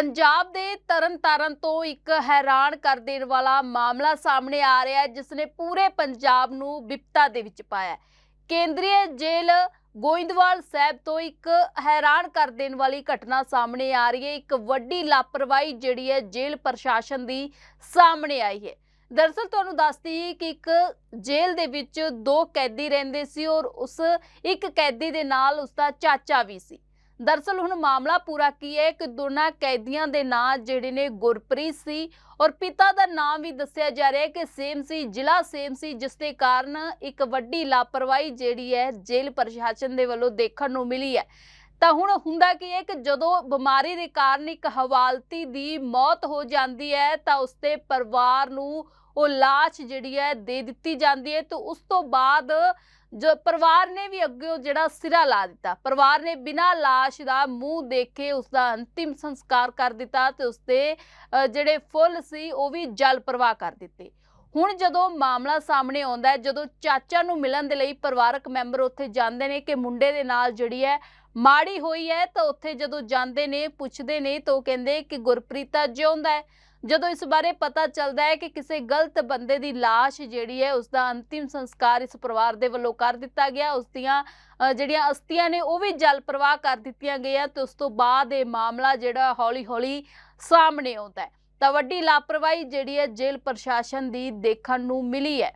ਪੰਜਾਬ ਦੇ ਤਰਨਤਾਰਨ ਤੋਂ ਇੱਕ ਹੈਰਾਨ ਕਰ ਦੇਣ ਵਾਲਾ ਮਾਮਲਾ ਸਾਹਮਣੇ ਆ ਰਿਹਾ ਹੈ ਜਿਸ ਨੇ ਪੂਰੇ ਪੰਜਾਬ ਨੂੰ ਵਿਪਤਾ ਦੇ ਵਿੱਚ ਪਾਇਆ ਕੇਂਦਰੀ ਜੇਲ੍ਹ ਗੋਇੰਦਵਾਲ ਸਾਹਿਬ ਤੋਂ ਇੱਕ ਹੈਰਾਨ ਕਰ ਦੇਣ ਵਾਲੀ ਘਟਨਾ ਸਾਹਮਣੇ ਆ ਰਹੀ ਹੈ। ਇੱਕ ਵੱਡੀ ਲਾਪਰਵਾਹੀ ਜਿਹੜੀ ਹੈ ਜੇਲ੍ਹ ਪ੍ਰਸ਼ਾਸਨ ਦੀ ਸਾਹਮਣੇ ਆਈ ਹੈ। ਦਰਅਸਲ ਤੁਹਾਨੂੰ ਦੱਸਦੀ ਕਿ ਇੱਕ ਜੇਲ੍ਹ ਦੇ ਵਿੱਚ ਦੋ ਕੈਦੀ ਰਹਿੰਦੇ ਸੀ ਔਰ ਉਸ ਇੱਕ ਕੈਦੀ ਦੇ ਨਾਲ ਉਸ ਦਾ ਚਾਚਾ ਵੀ ਸੀ। ਦਰਅਸਲ ਹੁਣ ਮਾਮਲਾ ਪੂਰਾ ਕੀ ਹੈ? ਕਿ ਦੋਨਾਂ ਕੈਦੀਆਂ ਦੇ ਨਾਂ ਜਿਹੜੇ ਨੇ ਗੁਰਪ੍ਰੀਤ ਸੀ ਔਰ ਪਿਤਾ ਦਾ ਨਾਮ ਵੀ ਦੱਸਿਆ ਜਾ ਰਿਹਾ ਹੈ ਕਿ ਸੇਮ ਸੀ, ਜ਼ਿਲ੍ਹਾ ਸੇਮ ਸੀ, ਜਿਸ ਦੇ ਕਾਰਨ ਇੱਕ ਵੱਡੀ ਲਾਪਰਵਾਹੀ ਜਿਹੜੀ ਹੈ ਜੇਲ੍ਹ ਪ੍ਰਸ਼ਾਸਨ ਦੇ ਵੱਲੋਂ ਦੇਖਣ ਨੂੰ ਮਿਲੀ ਹੈ। ਤਾਂ ਹੁਣ ਹੁੰਦਾ ਕੀ ਹੈ ਕਿ ਜਦੋਂ ਬਿਮਾਰੀ ਦੇ ਕਾਰਨ ਇੱਕ ਹਵਾਲਤੀ ਦੀ ਮੌਤ ਹੋ ਜਾਂਦੀ ਹੈ, ਤਾਂ ਉਸਦੇ ਪਰਿਵਾਰ ਨੂੰ ਉਹ ਲਾਸ਼ ਜਿਹੜੀ ਹੈ ਦੇ ਦਿੱਤੀ ਜਾਂਦੀ ਹੈ। ਤੇ ਉਸ ਤੋਂ ਬਾਅਦ ਜੋ ਪਰਿਵਾਰ ਨੇ ਵੀ ਅੱਗੇ ਜਿਹੜਾ ਸਿਰਾ ਲਾ ਦਿੱਤਾ। ਪਰਿਵਾਰ ਨੇ ਬਿਨਾਂ ਲਾਸ਼ ਦਾ ਮੂੰਹ ਦੇਖ ਕੇ ਉਸ ਦਾ ਅੰਤਿਮ ਸੰਸਕਾਰ ਕਰ ਦਿੱਤਾ ਤੇ ਉਸਦੇ ਜਿਹੜੇ ਫੁੱਲ ਸੀ ਉਹ ਵੀ ਜਲ ਪ੍ਰਵਾਹ ਕਰ ਦਿੱਤੇ। ਹੁਣ ਜਦੋਂ ਮਾਮਲਾ ਸਾਹਮਣੇ ਆਉਂਦਾ ਹੈ, ਜਦੋਂ ਚਾਚਾ ਨੂੰ ਮਿਲਣ ਦੇ ਲਈ ਪਰਿਵਾਰਕ ਮੈਂਬਰ ਉੱਥੇ ਜਾਂਦੇ ਨੇ ਕਿ ਮੁੰਡੇ ਦੇ ਨਾਲ ਜਿਹੜੀ ਹੈ ਮਾੜੀ ਹੋਈ ਹੈ, ਤਾਂ ਉੱਥੇ ਜਦੋਂ ਜਾਂਦੇ ਨੇ, ਪੁੱਛਦੇ ਨੇ, ਤਾਂ ਉਹ ਕਹਿੰਦੇ ਕਿ ਗੁਰਪ੍ਰੀਤ ਤਾਂ ਜਿਉਂਦਾ ਹੈ। ਜਦੋਂ ਇਸ ਬਾਰੇ ਪਤਾ ਚੱਲਦਾ ਹੈ ਕਿ ਕਿਸੇ ਗਲਤ ਬੰਦੇ ਦੀ ਲਾਸ਼ ਜਿਹੜੀ ਹੈ, ਉਸ ਦਾ ਅੰਤਿਮ ਸੰਸਕਾਰ ਇਸ ਪਰਿਵਾਰ ਦੇ ਵੱਲੋਂ ਕਰ ਦਿੱਤਾ ਗਿਆ। ਉਸ ਦੀਆਂ ਜਿਹੜੀਆਂ ਅਸਥੀਆਂ ਨੇ, ਉਹ ਵੀ ਜਲ ਪ੍ਰਵਾਹ ਕਰ ਦਿੱਤੀਆਂ ਗਈਆਂ, ਤੇ ਉਸ ਤੋਂ ਬਾਅਦ ਇਹ ਮਾਮਲਾ ਜਿਹੜਾ ਹੌਲੀ-ਹੌਲੀ ਸਾਹਮਣੇ ਆਉਂਦਾ ਹੈ। ਤਾਂ ਵੱਡੀ ਲਾਪਰਵਾਹੀ ਜਿਹੜੀ ਹੈ ਜੇਲ੍ਹ ਪ੍ਰਸ਼ਾਸਨ ਦੀ ਦੇਖਣ ਨੂੰ ਮਿਲੀ ਹੈ।